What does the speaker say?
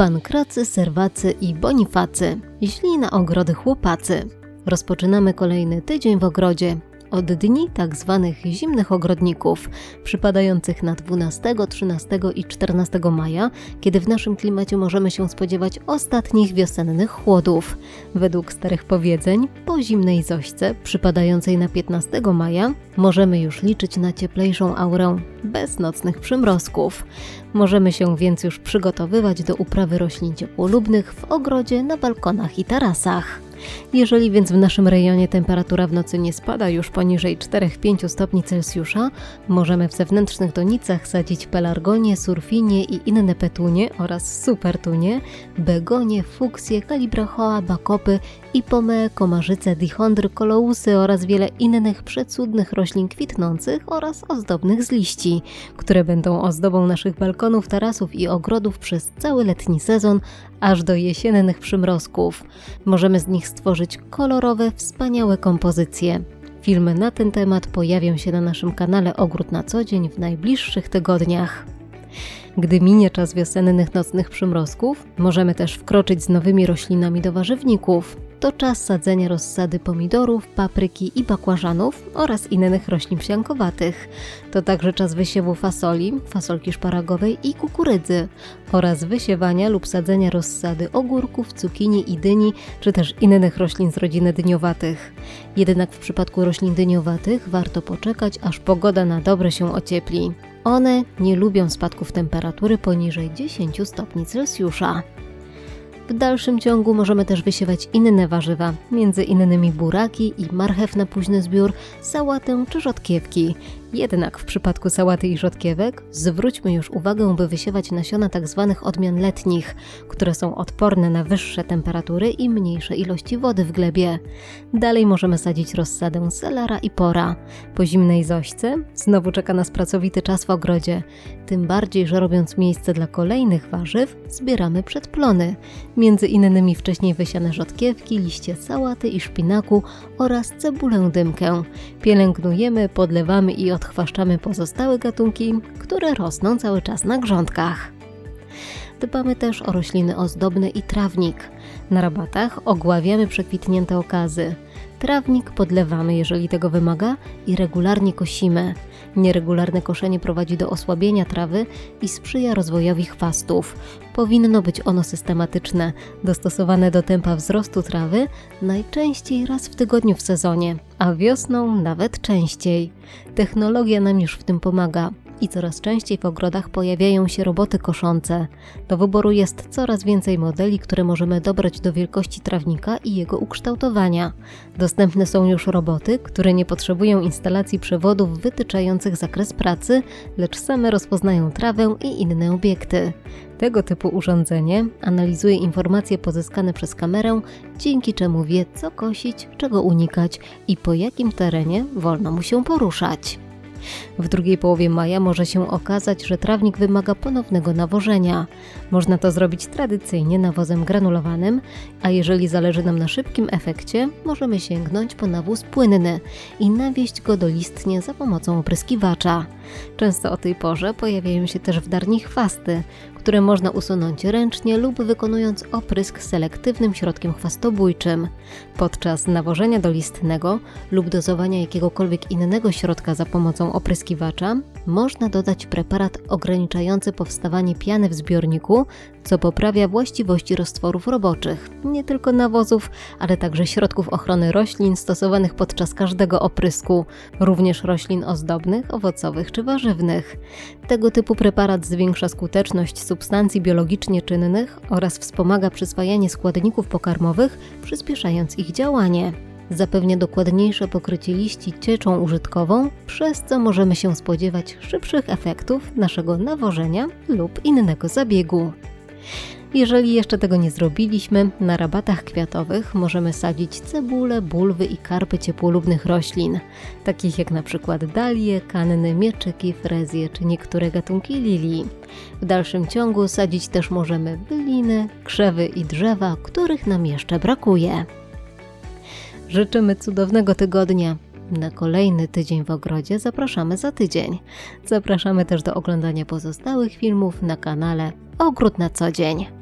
pankracy, serwacy i bonifacy, źli na ogrody chłopacy. Rozpoczynamy kolejny tydzień w ogrodzie. Od dni tak zwanych zimnych ogrodników, przypadających na 12, 13 i 14 maja, kiedy w naszym klimacie możemy się spodziewać ostatnich wiosennych chłodów. Według starych powiedzeń, po zimnej zośce, przypadającej na 15 maja, możemy już liczyć na cieplejszą aurę, bez nocnych przymrozków. Możemy się więc już przygotowywać do uprawy roślin ciepłolubnych w ogrodzie, na balkonach i tarasach. Jeżeli więc w naszym rejonie temperatura w nocy nie spada już poniżej 4-5 stopni Celsjusza, możemy w zewnętrznych donicach sadzić pelargonie, surfinie i inne petunie oraz supertunie, begonie, fuksje, kalibrachoa, bakopy, ipomee, komarzyce, dichondry, kolousy oraz wiele innych przecudnych roślin kwitnących oraz ozdobnych z liści, które będą ozdobą naszych balkonów, tarasów i ogrodów przez cały letni sezon, aż do jesiennych przymrozków. Możemy z nich stworzyć kolorowe, wspaniałe kompozycje. Filmy na ten temat pojawią się na naszym kanale Ogród na co dzień w najbliższych tygodniach. Gdy minie czas wiosennych nocnych przymrozków, możemy też wkroczyć z nowymi roślinami do warzywników. To czas sadzenia rozsady pomidorów, papryki i bakłażanów oraz innych roślin wsiankowatych. To także czas wysiewu fasoli, fasolki szparagowej i kukurydzy oraz wysiewania lub sadzenia rozsady ogórków, cukinii i dyni, czy też innych roślin z rodziny dyniowatych. Jednak w przypadku roślin dyniowatych warto poczekać, aż pogoda na dobre się ociepli. One nie lubią spadków temperatury poniżej 10 stopni Celsjusza. W dalszym ciągu możemy też wysiewać inne warzywa, między innymi buraki i marchew na późny zbiór, sałatę czy rzodkiewki. Jednak w przypadku sałaty i rzodkiewek zwróćmy już uwagę, by wysiewać nasiona tzw. Tak odmian letnich, które są odporne na wyższe temperatury i mniejsze ilości wody w glebie. Dalej możemy sadzić rozsadę selara i pora. Po zimnej zośce znowu czeka nas pracowity czas w ogrodzie. Tym bardziej, że robiąc miejsce dla kolejnych warzyw, zbieramy przedplony. Między innymi wcześniej wysiane rzodkiewki, liście sałaty i szpinaku oraz cebulę dymkę. Pielęgnujemy, podlewamy i odchwaszczamy pozostałe gatunki, które rosną cały czas na grządkach. Dbamy też o rośliny ozdobne i trawnik. Na rabatach ogławiamy przekwitnięte okazy. Trawnik podlewamy, jeżeli tego wymaga, i regularnie kosimy. Nieregularne koszenie prowadzi do osłabienia trawy i sprzyja rozwojowi chwastów. Powinno być ono systematyczne, dostosowane do tempa wzrostu trawy, najczęściej raz w tygodniu w sezonie, a wiosną nawet częściej. Technologia nam już w tym pomaga i coraz częściej w ogrodach pojawiają się roboty koszące. Do wyboru jest coraz więcej modeli, które możemy dobrać do wielkości trawnika i jego ukształtowania. Dostępne są już roboty, które nie potrzebują instalacji przewodów wytyczających zakres pracy, lecz same rozpoznają trawę i inne obiekty. Tego typu urządzenie analizuje informacje pozyskane przez kamerę, dzięki czemu wie, co kosić, czego unikać i po jakim terenie wolno mu się poruszać. W drugiej połowie maja może się okazać, że trawnik wymaga ponownego nawożenia. Można to zrobić tradycyjnie nawozem granulowanym, a jeżeli zależy nam na szybkim efekcie, możemy sięgnąć po nawóz płynny i nawieść go dolistnie za pomocą opryskiwacza. Często o tej porze pojawiają się też w darni chwasty, które można usunąć ręcznie lub wykonując oprysk selektywnym środkiem chwastobójczym. Podczas nawożenia dolistnego lub dozowania jakiegokolwiek innego środka za pomocą opryskiwacza można dodać preparat ograniczający powstawanie piany w zbiorniku, co poprawia właściwości roztworów roboczych, nie tylko nawozów, ale także środków ochrony roślin stosowanych podczas każdego oprysku, również roślin ozdobnych, owocowych czy warzywnych. Tego typu preparat zwiększa skuteczność substancji biologicznie czynnych oraz wspomaga przyswajanie składników pokarmowych, przyspieszając ich działanie zapewnia dokładniejsze pokrycie liści cieczą użytkową, przez co możemy się spodziewać szybszych efektów naszego nawożenia lub innego zabiegu. Jeżeli jeszcze tego nie zrobiliśmy, na rabatach kwiatowych możemy sadzić cebule, bulwy i karpy ciepłolubnych roślin, takich jak na przykład dalie, kanny, mieczyki, frezje czy niektóre gatunki lilii. W dalszym ciągu sadzić też możemy byliny, krzewy i drzewa, których nam jeszcze brakuje. Życzymy cudownego tygodnia. Na kolejny tydzień w ogrodzie zapraszamy za tydzień. Zapraszamy też do oglądania pozostałych filmów na kanale Ogród na co dzień.